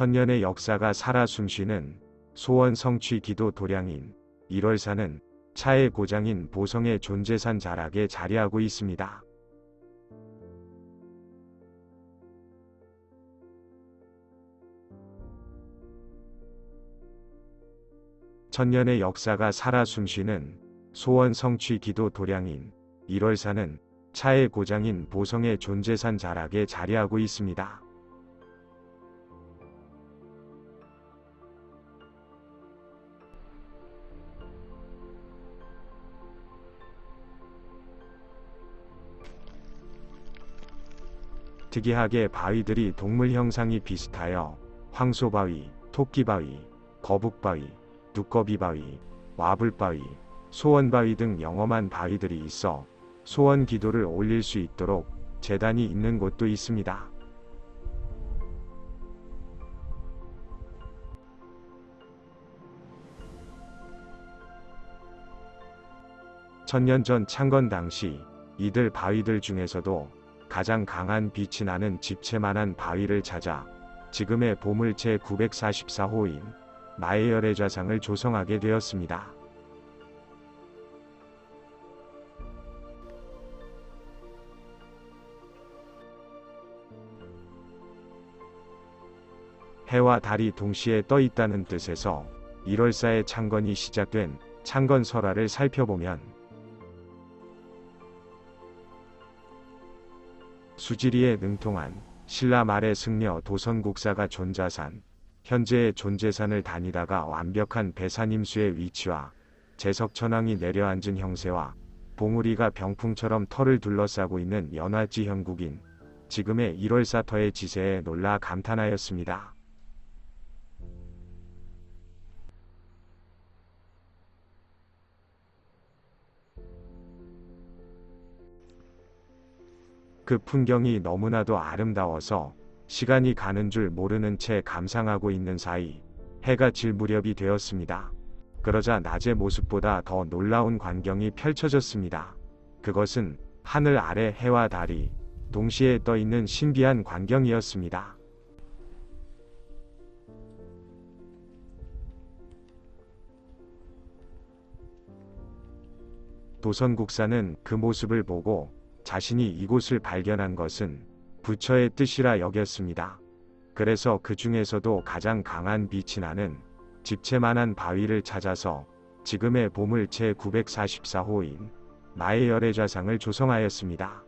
천년의 역사가 살아 숨쉬는 소원 성취 기도 도량인 1월사는 차의 고장인 보성의 존재산 자락에 자리하고 있습니다. 천년의 역사가 살아 숨쉬는 소원 성취 기도 도량인 1월사는 차의 고장인 보성의 존재산 자락에 자리하고 있습니다. 특이하게 바위들이 동물 형상이 비슷하여 황소바위, 토끼바위, 거북바위, 두꺼비바위, 와불바위, 소원바위 등 영험한 바위들이 있어 소원 기도를 올릴 수 있도록 재단이 있는 곳도 있습니다. 천년 전 창건 당시 이들 바위들 중에서도 가장 강한 빛이 나는 집채만한 바위를 찾아 지금의 보물체 944호인 마에열의 좌상을 조성하게 되었습니다. 해와 달이 동시에 떠 있다는 뜻에서 1월사의 창건이 시작된 창건 설화를 살펴보면 수지리에 능통한 신라 말의 승려 도선국사가 존자산, 현재의 존재산을 다니다가 완벽한 배산임수의 위치와 제석천왕이 내려앉은 형세와 봉우리가 병풍처럼 털을 둘러싸고 있는 연화지 형국인 지금의 1월 사터의 지세에 놀라 감탄하였습니다. 그 풍경이 너무나도 아름다워서 시간이 가는 줄 모르는 채 감상하고 있는 사이 해가 질 무렵이 되었습니다. 그러자 낮의 모습보다 더 놀라운 광경이 펼쳐졌습니다. 그것은 하늘 아래 해와 달이 동시에 떠 있는 신비한 광경이었습니다. 도선국사는 그 모습을 보고 자신이 이곳을 발견한 것은 부처의 뜻이라 여겼습니다. 그래서 그 중에서도 가장 강한 빛이 나는 집채만한 바위를 찾아서 지금의 보물 제944호인 나의 열의 좌상을 조성하였습니다.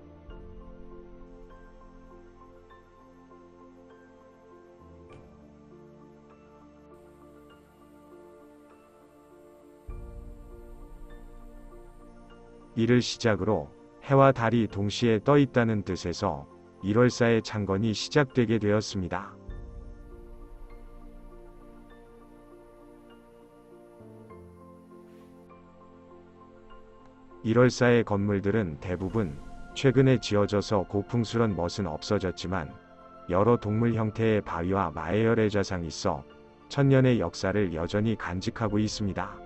이를 시작으로 해와 달이 동시에 떠 있다는 뜻에서 1월사의 창건이 시작되게 되었습니다. 일월사의 건물들은 대부분 최근에 지어져서 고풍스런 멋은 없어졌지만 여러 동물 형태의 바위와 마에열의 좌상이 있어 천년의 역사를 여전히 간직하고 있습니다.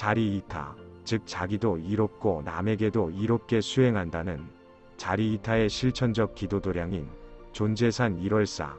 자리이타, 즉 자기도 이롭고 남에게도 이롭게 수행한다는 자리이타의 실천적 기도도량인 존재산 1월사